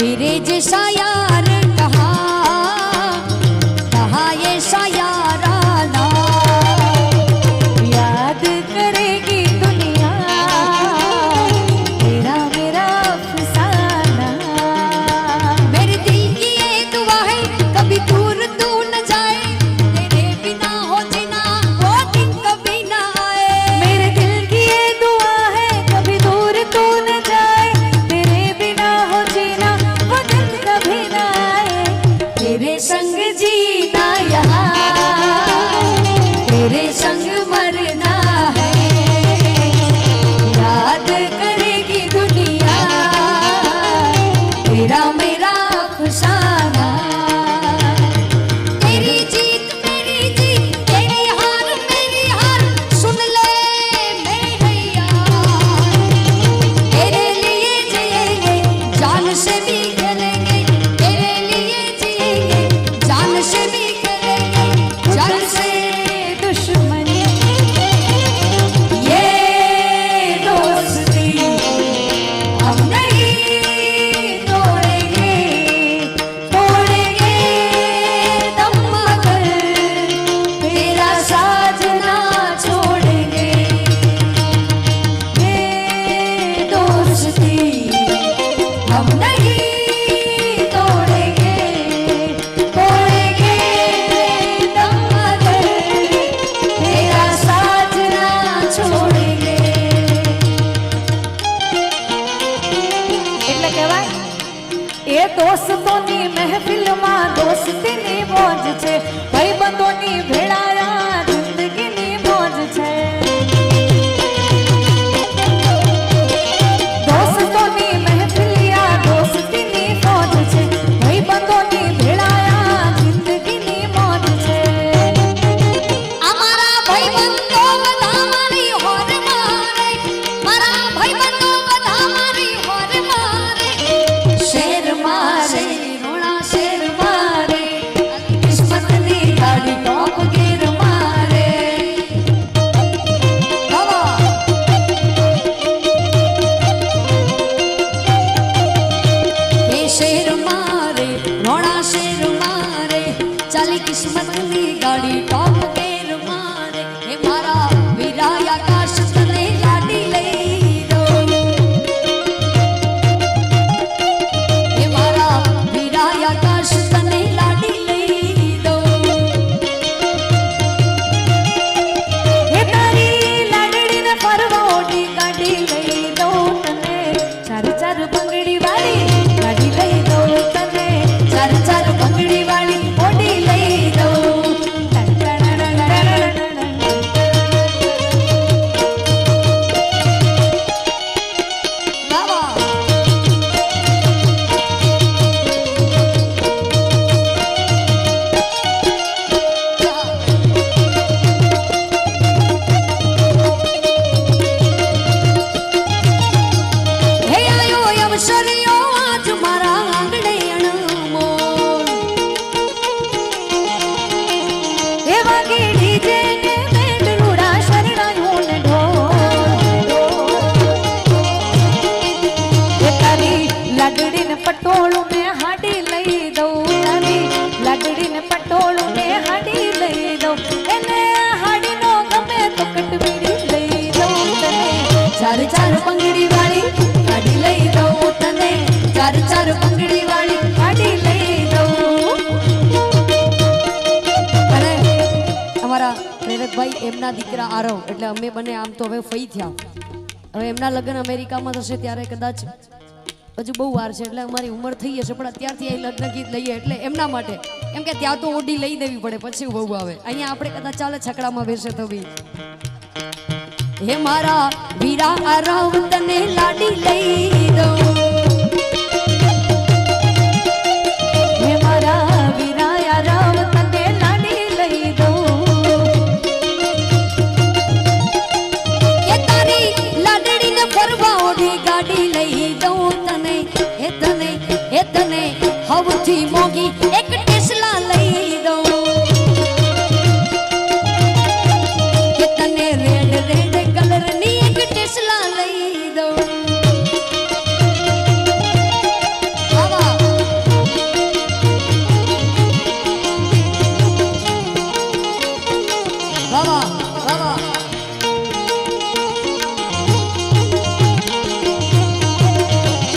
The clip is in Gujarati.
ফিরে যে সায়ার મોજ છે. ભાઈબંધોની ભેળાયા જિંદગીની મોજ છે. દોસ્તોની મહેફિલિયા જિંદગીની મોજ છે. અમારા ભાઈબંધ সুতনে દીકરા આરવ, એટલે અમે બને આમ તો હવે ફઈ થયા. હવે એમના લગ્ન અમેરિકામાં થશે ત્યારે કદાચ હજુ બહુ વાર છે, એટલે અમારી ઉંમર થઈ જશે પણ અત્યારથી અહીં લગ્ન ગીત લઈએ, એટલે એમના માટે. એમ કે ત્યાં તો ઓડી લઈ દેવી પડે, પછી બહુ આવે. અહીંયા આપણે કદાચ ચાલે છકડામાં બેસે તો બી. હે મારા વીરા રામ તને લાડી લઈ દઉં. હે મારા વીરા લાડી લઈ દઉં તને, હે તને હે તને, હવથી